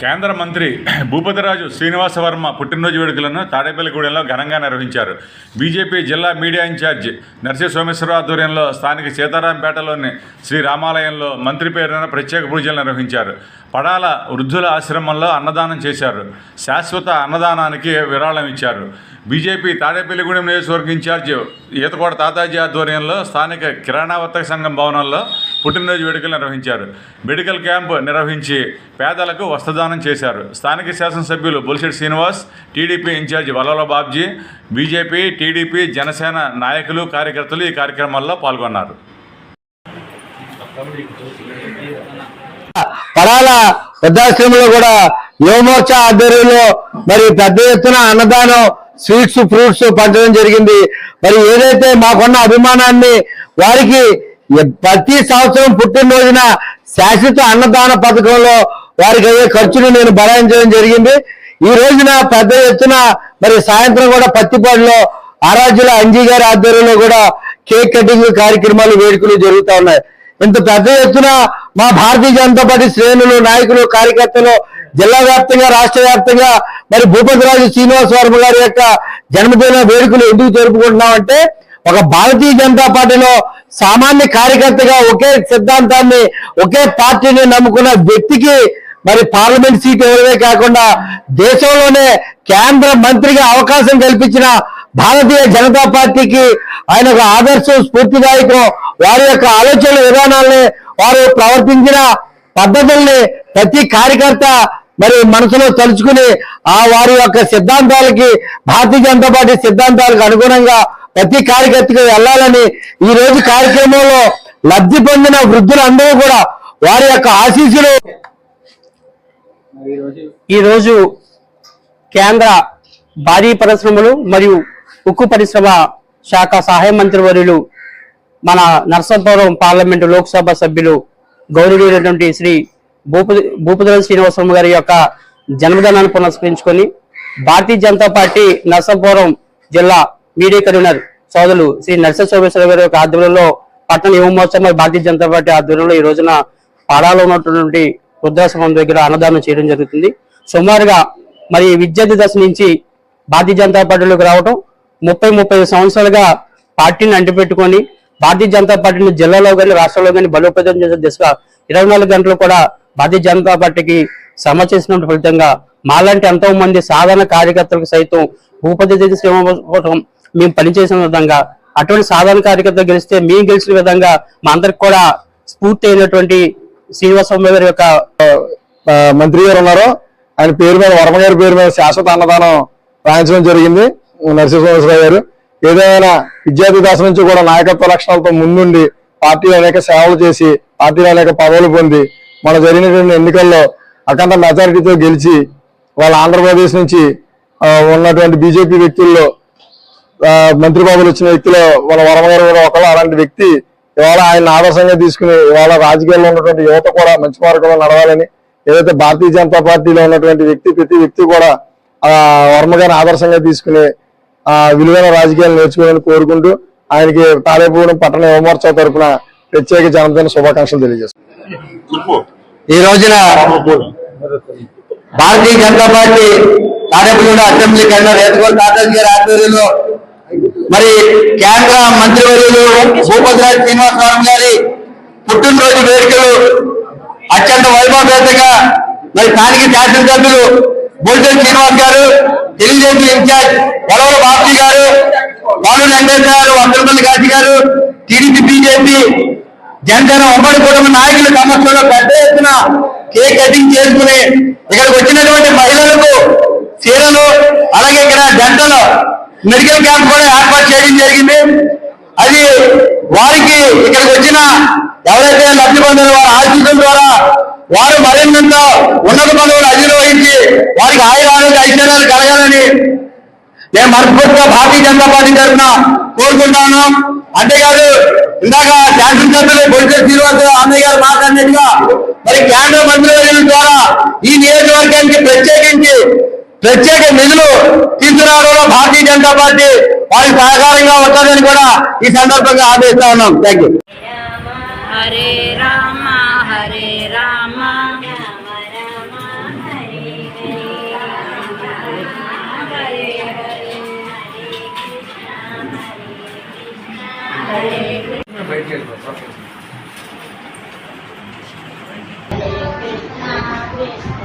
కేంద్ర మంత్రి భూపతిరాజు శ్రీనివాసవర్మ పుట్టినరోజు వేడుకలను తాడేపల్లిగూడెంలో ఘనంగా నిర్వహించారు. బీజేపీ జిల్లా మీడియా ఇన్ఛార్జ్ నర్సి సోమేశ్వరరావు ఆధ్వర్యంలో స్థానిక సీతారాంపేటలోని శ్రీ రామాలయంలో మంత్రి పేరున ప్రత్యేక పూజలు నిర్వహించారు. పడాల వృద్ధుల ఆశ్రమంలో అన్నదానం చేశారు. శాశ్వత అన్నదానానికి విరాళం ఇచ్చారు. బీజేపీ తాడేపల్లిగూడెం నియోజకవర్గ ఇన్ఛార్జ్ ఈతకోట తాతాజీ ఆధ్వర్యంలో స్థానిక కిరాణా వర్తక సంఘం భవనంలో పుట్టినరోజు వేడుకలు నిర్వహించారు. మెడికల్ క్యాంపు నిర్వహించి పేదలకు వస్త్రదానం చేశారు. స్థానిక శాసనసభ్యులు bullshit Srinivas TDP incharge Vallala Babji BJP TDP Janasena నాయకులు కార్యకర్తలు ఈ కార్యక్రమాల్లో పాల్గొన్నారు. పడాల వృద్ధాశ్రమంలో కూడా యువమోర్చా ఆధ్వర్యంలో మరి పెద్ద ఎత్తున అన్నదానం స్వీట్స్ ఫ్రూట్స్ పంచడం జరిగింది. మరి ఏదైతే మాకున్న అభిమానాన్ని వారికి ప్రతి సంవత్సరం పుట్టినరోజున శాశ్వత అన్నదాన పథకంలో వారికి అయ్యే ఖర్చును నేను భరాయించడం జరిగింది. ఈ రోజున పెద్ద ఎత్తున మరి సాయంత్రం కూడా పత్తిపాడులో ఆరాజుల అంజీ గారి ఆధ్వర్యంలో కూడా కేక్ కటింగ్ కార్యక్రమాలు వేడుకలు జరుగుతూ ఉన్నాయి. ఇంత పెద్ద ఎత్తున మా భారతీయ జనతా పార్టీ శ్రేణులు నాయకులు కార్యకర్తలు జిల్లా వ్యాప్తంగా రాష్ట్ర వ్యాప్తంగా మరి భూపతిరాజు శ్రీనివాస వర్మ గారి యొక్క జన్మదిన వేడుకలు ఎందుకు జరుపుకుంటున్నామంటే ఒక భారతీయ జనతా పార్టీలో సామాన్య కార్యకర్తగా ఒకే సిద్ధాంతాన్ని ఒకే పార్టీని నమ్ముకున్న వ్యక్తికి మరి పార్లమెంట్ సీట్ ఇవ్వడమే కాకుండా దేశంలోనే కేంద్ర మంత్రిగా అవకాశం కల్పించిన భారతీయ జనతా పార్టీకి ఆయన ఒక ఆదర్శం స్ఫూర్తిదాయకం వారి యొక్క ఆలోచన విధానాల్ని వారు ప్రవర్తించిన పద్ధతుల్ని ప్రతి కార్యకర్త మరి మనసులో తలుచుకుని ఆ వారి యొక్క సిద్ధాంతాలకి భారతీయ జనతా పార్టీ సిద్ధాంతాలకు అనుగుణంగా ప్రతి కార్యకర్తకు వెళ్ళాలని ఈ రోజు కార్యక్రమంలో లబ్ధి పొందిన వృద్ధులందరూ కూడా వారి యొక్క ఆశీస్సులు. ఈరోజు కేంద్ర భారీ పరిశ్రమలు మరియు ఉక్కు పరిశ్రమ శాఖ సహాయ మంత్రి వర్యులు మన నర్సాపురం పార్లమెంటు లోక్సభ సభ్యులు గౌరవీయులైనటువంటి శ్రీ భూపతి భూపతిరాజు శ్రీనివాసరావు గారి యొక్క జన్మదినాన్ని పునస్కరించుకొని భారతీయ జనతా పార్టీ నర్సాపురం జిల్లా మీడియా కన్వీనర్ సోదరులు శ్రీ నరసింహ సోమేశ్వర గారి యొక్క ఆధ్వర్యంలో పట్టణ యువ మహోత్సవం భారతీయ జనతా పార్టీ ఆధ్వర్యంలో ఈ రోజున పాడాలో ఉన్నటువంటి వృద్ధాశ్రమం దగ్గర అన్నదానం చేయడం జరుగుతుంది. సుమారుగా మరి విద్యార్థి దశ నుంచి భారతీయ జనతా పార్టీలోకి రావడం ముప్పై ముప్పై సంవత్సరాలుగా పార్టీని అంటిపెట్టుకొని భారతీయ జనతా పార్టీని జిల్లాలో కానీ రాష్ట్రంలో కానీ బలోపేతం చేసే దిశగా ఇరవై నాలుగు గంటలు కూడా భారతీయ జనతా పార్టీకి శ్రమ చేసిన ఫలితంగా మాలాంటి ఎంతో మంది సాధారణ కార్యకర్తలకు సైతం భూపతి శ్రమ మేము పనిచేసిన విధంగా అటువంటి సాధారణ కార్యకర్త గెలిస్తే మేము గెలిచిన విధంగా మా అందరికి కూడా స్ఫూర్తి అయినటువంటి శ్రీనివాసరావు గారి యొక్క మంత్రి గారు ఉన్నారు. ఆయన పేరు మీద వర్మ గారి పేరు మీద శాశ్వత అన్నదానం రాయించడం జరిగింది. నరసింహరావు గారు. ఏదైనా విద్యార్థి దశ నుంచి కూడా నాయకత్వ లక్షణాలతో ముందుండి పార్టీలో అనేక సేవలు చేసి పార్టీలో అనేక పదవులు పొంది మన జరిగినటువంటి ఎన్నికల్లో అఖండ మెజారిటీతో గెలిచి వాళ్ళ ఆంధ్రప్రదేశ్ నుంచి ఉన్నటువంటి బీజేపీ వ్యక్తుల్లో మంత్రి బాబులు వచ్చిన వ్యక్తిలో వాళ్ళ వర్మ గారు కూడా ఒకళ్ళు అలాంటి వ్యక్తి ఇవాళ ఆయన ఆదర్శంగా తీసుకుని ఇవాళ రాజకీయాల్లో ఉన్నటువంటి యువత కూడా మంచి మార్గంలో నడవాలని ఏదైతే భారతీయ జనతా పార్టీలో ఉన్నటువంటి వ్యక్తి ప్రతి వ్యక్తి కూడా ఆ వర్మ గారిని ఆదర్శంగా తీసుకుని ఆ విలువైన రాజకీయాలు నేర్చుకోవాలని కోరుకుంటూ ఆయనకి తాడేపూడెం పట్టణ యువమోర్చా తరపున ప్రత్యేక జన్మదిన శుభాకాంక్షలు తెలియజేస్తాను ఈ రోజున భారతీయ జనతా పార్టీ తాడేపల్లిగూడ అసెంబ్లీ కన్వీనర్ రేతగోడు తాతాజీ గారి ఆధ్వర్యంలో మరి కేంద్ర మంత్రివర్యులు భూపతిరాజు శ్రీనివాసరావు గారి పుట్టినరోజు వేడుకలు అత్యంత వైభవపేతంగా మరి స్థానిక శాసనసభ్యులు బొల్టన్ శ్రీనివాస్ గారు తెలుగుదేశం ఇన్ఛార్జ్ వరవల బాబీ గారు బాలు వెంకటేశ్వర గారు వందరపల్లి కాశీ గారు టీడీపీ బీజేపీ జనసేన ఉమ్మడి కుటుంబ నాయకుల సమక్షంలో పెద్ద ఎత్తున కేక్ కటింగ్ చేసుకుని ఇక్కడికి వచ్చినటువంటి మహిళలకు చీరలు అలాగే ఇక్కడ జంటలు మెడికల్ క్యాంప్ కూడా ఏర్పాటు చేయడం జరిగింది. అది వారికి ఇక్కడికి వచ్చిన ఎవరైతే లబ్ధి పొందారో వారి ఆశీస్సుల ద్వారా వారు మరింత ఉన్నత పదవులు అధిరోహించి వారికి ఆయుర ఆరోగ్య ఐశ్వర్యాలు కలగాలని నేను మనస్ఫూర్తిగా భారతీయ జనతా పార్టీ తరఫున కోరుకుంటాను. అంతేకాదు ఇందాక శాసనసభ్యులు బొలిసే శ్రీనివాస అన్నయ్య గారు మాట్లాడినట్టుగా మరి కేంద్ర మంత్రివర్యుల ద్వారా ఈ నియోజకవర్గానికి ప్రత్యేకించి ప్రత్యేక నిధులు తీసుకురావడంలో భారతీయ జనతా పార్టీ వారి సహకారంగా వస్తుందని కూడా ఈ సందర్భంగా ఆదేశిస్తా ఉన్నాం. Thank you Thank you.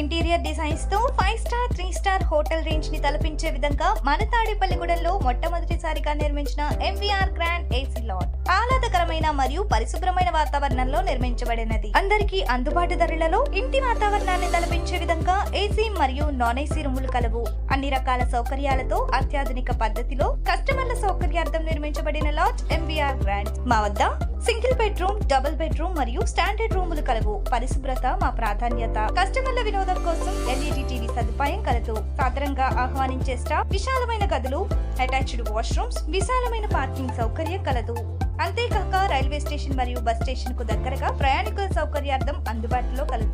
Interior డిజైన్స్తో five star three star hotel రేంజ్ని తలపించే విధంగా మన తాడేపల్లిగూడెంలో మొట్టమొదటిసారిగా నిర్మించిన ఎంవీఆర్ గ్రాండ్ ఏసీ లాట్ ఆహ్లాదకరమైన మరియు పరిశుభ్రమైన వాతావరణంలో నిర్మించబడినది. అందరికీ అందుబాటు ధరలలో ఇంటి వాతావరణాన్ని తలపించే విధంగా ఏసీ మరియు నాన్ ఏసీ రూములు కలవు. అన్ని రకాల సౌకర్యాలతో అత్యాధునిక పద్ధతిలో కస్టమర్ల సౌకర్యార్థం నిర్మించబడిన లాడ్జ్ ఎంవిఆర్ గ్రాండ్ మా వద్ద సింగిల్ బెడ్రూమ్ డబుల్ బెడ్రూమ్ మరియు స్టాండర్డ్ రూములు కలవు. పరిశుభ్రత మా ప్రాధాన్యత. కస్టమర్ల వినోదం కోసం ఎల్ఈడి టీవీ సదుపాయం కలదు. సాధారణంగా ఆహ్వానించే స్టాఫ్ విశాలమైన గదులు అటాచ్డ్ వాష్రూమ్స్ విశాలమైన పార్కింగ్ సౌకర్యం కలదు. అంతేకాక రైల్వే స్టేషన్ మరియు బస్ స్టేషన్కు దగ్గరగా ప్రయాణికుల సౌకర్యార్థం అందుబాటులో కలదు.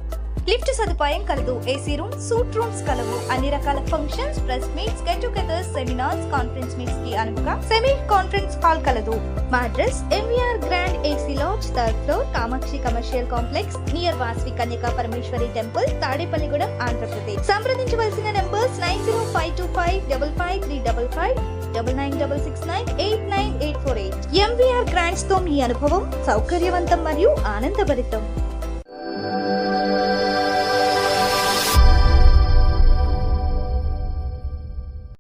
లిఫ్ట్ సదుపాయం కలదు. ఏసీ రూమ్ సూట్ రూమ్స్ కలవు. అన్ని రకాల functions press meets get togethers seminars conference మీట్స్కి అనువుగా సెమీ కాన్ఫరెన్స్ హాల్ కలదు. మా address MVR grand AC lodge third floor Kamakshi commercial complex near Vasavi Kanyaka Parameswari temple Tadepalligudem Andhra Pradesh. సంప్రదించవలసిన numbers nine zero five two five double five three double five double nine double six nine eight MVR గ్రాండ్స్తో మీ అనుభవం సౌకర్యవంతం మరియు ఆనందభరితం.